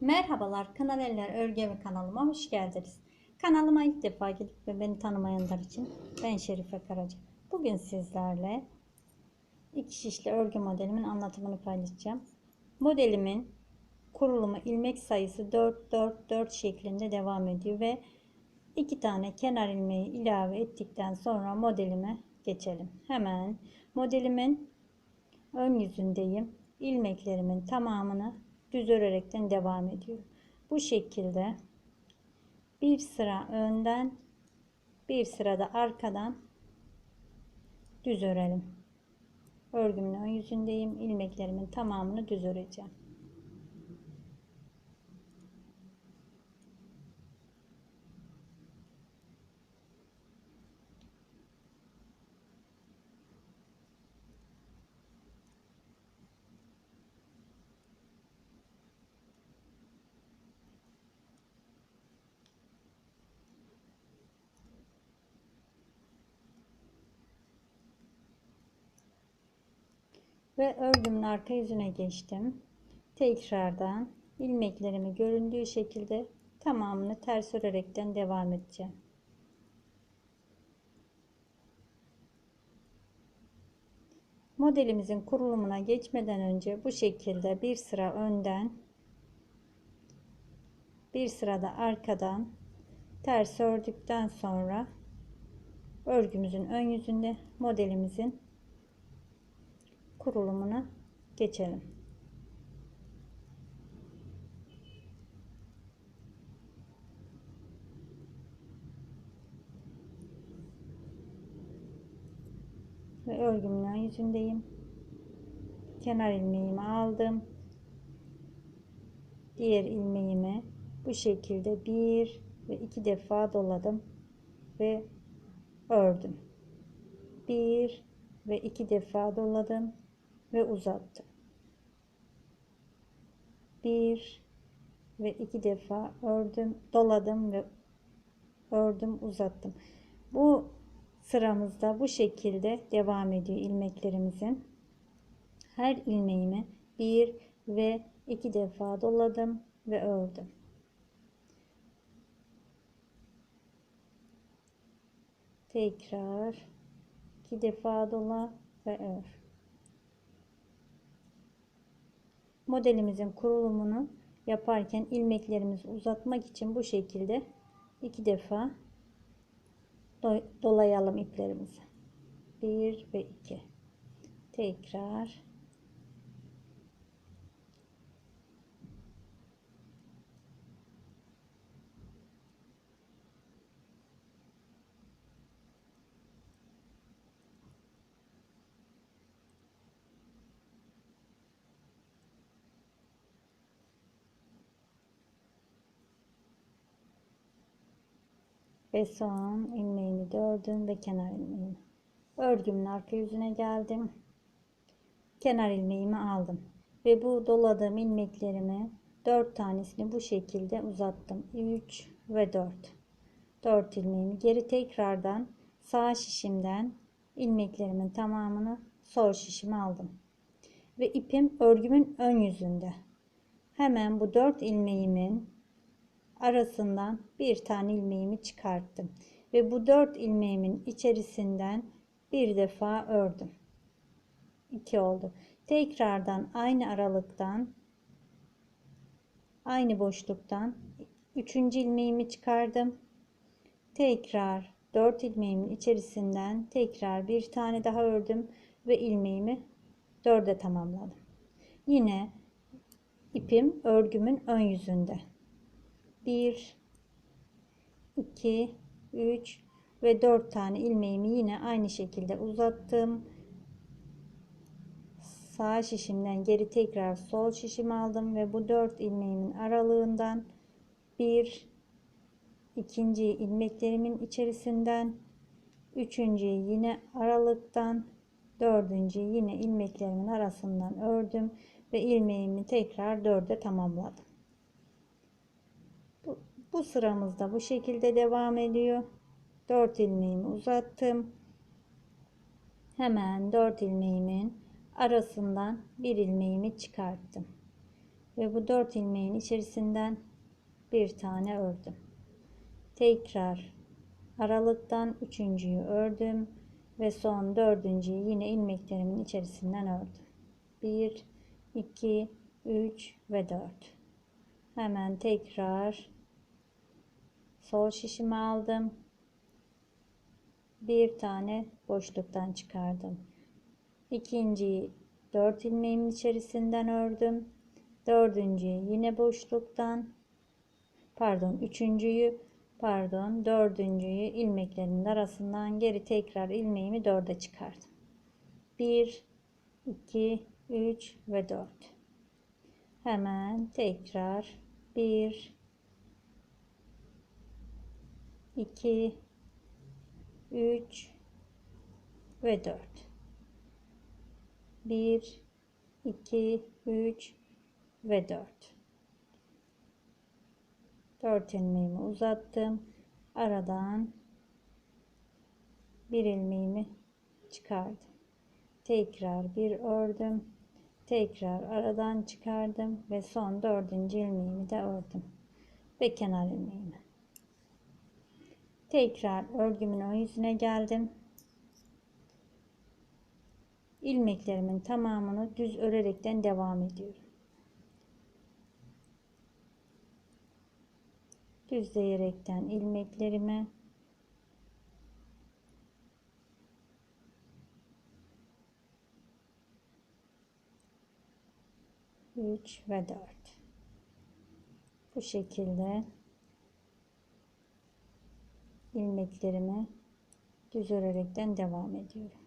Merhabalar Kanal Eller Örgü Evi kanalıma hoş geldiniz. Kanalıma ilk defa gelip ve beni tanımayanlar için ben Şerife Karaca. Bugün sizlerle iki şişli örgü modelimin anlatımını paylaşacağım. Modelimin kurulumu ilmek sayısı 4 4 4 şeklinde devam ediyor ve iki tane kenar ilmeği ilave ettikten sonra modelime geçelim. Hemen modelimin ön yüzündeyim. İlmeklerimin tamamını düz örerekten devam ediyor. Bu şekilde bir sıra önden bir sırada arkadan düz örelim. Örgümün ön yüzündeyim. İlmeklerimin tamamını düz öreceğim. Ve örgümün arka yüzüne geçtim. Tekrardan ilmeklerimi göründüğü şekilde tamamını ters örerekten devam edeceğim. Modelimizin kurulumuna geçmeden önce bu şekilde bir sıra önden bir sırada arkadan ters ördükten sonra örgümüzün ön yüzünde modelimizin kurulumuna geçelim. Ve örgümün yüzündeyim. Kenar ilmeğimi aldım. Diğer ilmeğimi bu şekilde bir ve iki defa doladım ve ördüm. Bir ve iki defa doladım ve uzattım. Bir ve iki defa ördüm, doladım ve ördüm, uzattım. Bu sıramızda bu şekilde devam ediyor ilmeklerimizin. Her ilmeğimi bir ve iki defa doladım ve ördüm. Tekrar iki defa dola ve ör. Modelimizin kurulumunu yaparken ilmeklerimizi uzatmak için bu şekilde iki defa dolayalım iplerimizi. Bir ve iki. Tekrar ve son ilmeğimi de ördüm ve kenar ilmeğimi. Örgümün arka yüzüne geldim. Kenar ilmeğimi aldım. Ve bu doladığım ilmeklerimi 4 tanesini bu şekilde uzattım. 3 ve 4 4 ilmeğimi geri tekrardan sağ şişimden ilmeklerimin tamamını sol şişime aldım. Ve ipim örgümün ön yüzünde. Hemen bu 4 ilmeğimin arasından bir tane ilmeğimi çıkarttım ve bu dört ilmeğimin içerisinden bir defa ördüm. 2 oldu. Tekrardan aynı aralıktan aynı boşluktan üçüncü ilmeğimi çıkardım. Tekrar 4 ilmeğimin içerisinden tekrar bir tane daha ördüm ve ilmeğimi dörde tamamladım. Yine ipim örgümün ön yüzünde. 1 2 3 ve 4 tane ilmeğimi yine aynı şekilde uzattım. Sağ şişimden geri tekrar sol şişimi aldım ve bu 4 ilmeğimin aralığından bir ikinci ilmeklerimin içerisinden üçüncü yine aralıktan dördüncü yine ilmeklerimin arasından ördüm ve ilmeğimi tekrar dörde tamamladım. Bu sıramızda bu şekilde devam ediyor. 4 ilmeğimi uzattım. Hemen 4 ilmeğimin arasından bir ilmeğimi çıkarttım. ve bu 4 ilmeğin içerisinden bir tane ördüm. Tekrar aralıktan üçüncüyü ördüm ve son dördüncüyü yine ilmeklerimin içerisinden ördüm. 1 2 3 ve 4 hemen tekrar sol şişimi aldım. Bir tane boşluktan çıkardım. İkinciyi 4 ilmeğimin içerisinden ördüm. Dördüncüyü yine boşluktan pardon üçüncüyü pardon dördüncüyü ilmeklerimin arasından geri tekrar ilmeğimi dörde çıkardım. 1 2 3 ve 4 hemen tekrar 1 2 3 ve 4 1 2 3 ve 4 4 ilmeğimi uzattım. Aradan bir ilmeğimi çıkardım. Tekrar bir ördüm. Tekrar aradan çıkardım ve son dördüncü ilmeğimi de ördüm. Ve kenar ilmeğimi tekrar örgümün ön yüzüne geldim. İlmeklerimin tamamını düz örerekten devam ediyorum. Düzleyerekten ilmeklerimi 3 ve 4 bu şekilde ilmeklerimi düz örerekten devam ediyorum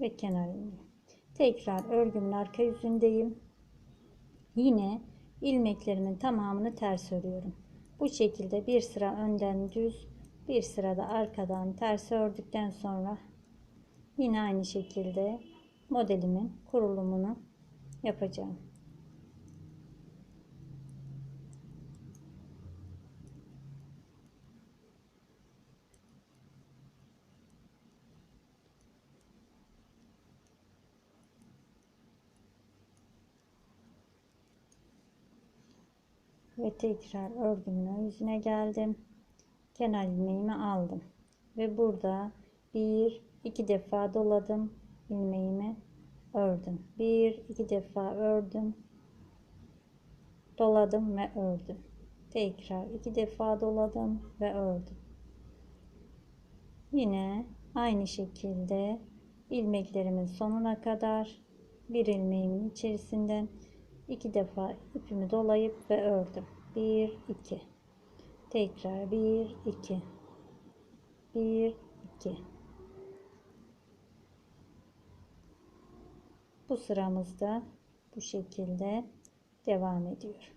ve kenar ilmeği. Tekrar örgümün arka yüzündeyim. Yine ilmeklerimin tamamını ters örüyorum. Bu şekilde bir sıra önden düz, bir sırada arkadan ters ördükten sonra yine aynı şekilde modelimin kurulumunu yapacağım. Ve tekrar örgümün yüzüne geldim. Kenar ilmeğimi aldım ve burada bir iki defa doladım ilmeğimi ördüm. Bir iki defa ördüm doladım ve ördüm. Tekrar iki defa doladım ve ördüm. Yine aynı şekilde ilmeklerimin sonuna kadar bir ilmeğimin içerisinden iki defa ipimi dolayıp ve ördüm. 1 2 tekrar 1 2 1 2 bu sıramızda bu şekilde devam ediyor.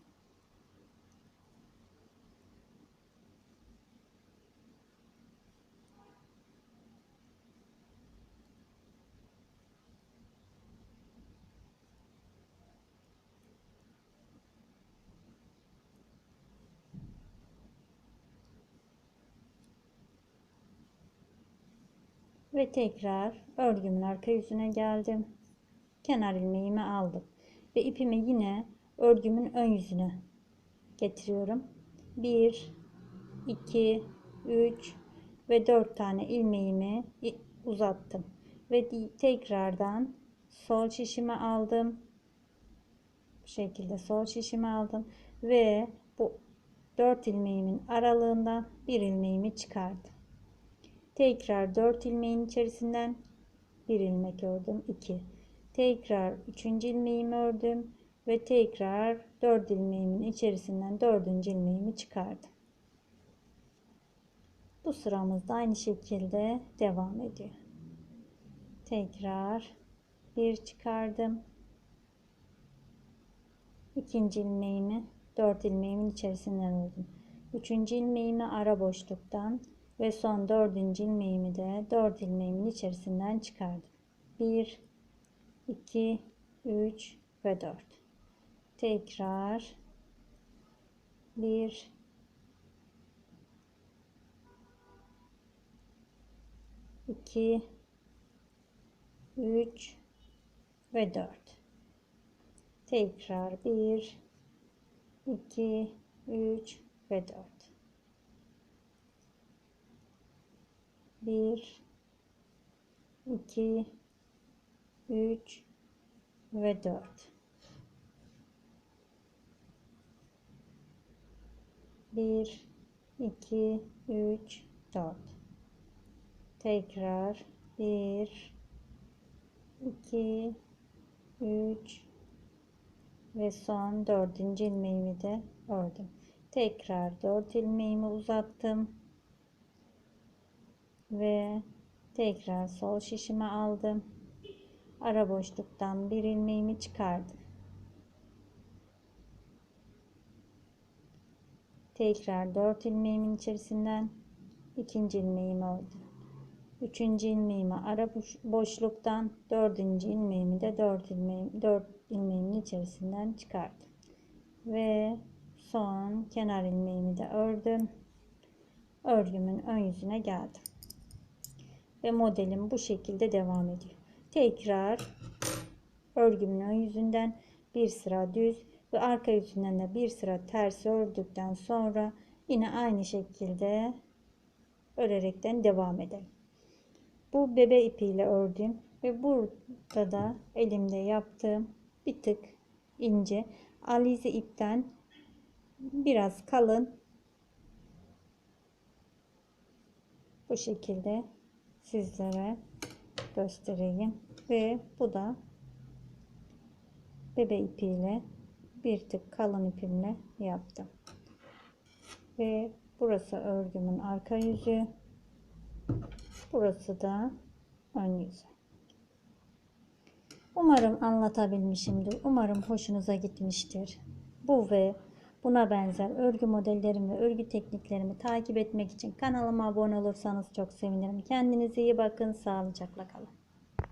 Ve tekrar örgümün arka yüzüne geldim. Kenar ilmeğimi aldım. Ve ipimi yine örgümün ön yüzüne getiriyorum. 1 2 3 ve 4 tane ilmeğimi uzattım. Ve tekrardan sol şişimi aldım. Bu şekilde sol şişimi aldım. Ve bu 4 ilmeğimin aralığından bir ilmeğimi çıkardım tekrar 4 ilmeğin içerisinden bir ilmek ördüm 2 tekrar 3. ilmeğimi ördüm ve tekrar 4 ilmeğimin içerisinden 4. ilmeğimi çıkardım bu sıramızda aynı şekilde devam ediyor tekrar bir çıkardım ikinci ilmeğimi 4 ilmeğimin içerisinden ördüm. 3. ilmeğimi ara boşluktan ve son 4. ilmeğimi de 4 ilmeğimin içerisinden çıkardım. 1 2 3 ve 4. Tekrar 1 2 3 ve 4 tekrar 1 2 3 ve 4 1 2 3 ve 4 1 2 3 4 tekrar 1 2 3 ve son dördüncü ilmeğimi de ördüm. Tekrar 4 ilmeğimi uzattım. Ve tekrar sol şişime aldım. Ara boşluktan bir ilmeğimi çıkardım. Tekrar 4 ilmeğimin içerisinden ikinci ilmeğimi ördüm. Üçüncü ilmeğimi ara boşluktan dördüncü ilmeğimi de dört ilmeğim, dört ilmeğimin içerisinden çıkardım. Ve son kenar ilmeğimi de ördüm. Örgümün ön yüzüne geldim. Ve modelim bu şekilde devam ediyor. Tekrar örgümün ön yüzünden bir sıra düz ve arka yüzünden de bir sıra ters ördükten sonra yine aynı şekilde örerekten devam edelim. Bu bebe ipiyle ördüm ve burada da elimde yaptığım bir tık ince alize ipten biraz kalın bu şekilde sizlere göstereyim ve bu da bebe ipiyle bir tık kalın ipimle yaptım ve burası örgümün arka yüzü burası da ön yüzü Umarım anlatabilmişimdir. Umarım hoşunuza gitmiştir. Bu ve buna benzer örgü modellerimi örgü tekniklerimi takip etmek için kanalıma abone olursanız çok sevinirim. Kendinize iyi bakın. Sağlıcakla kalın.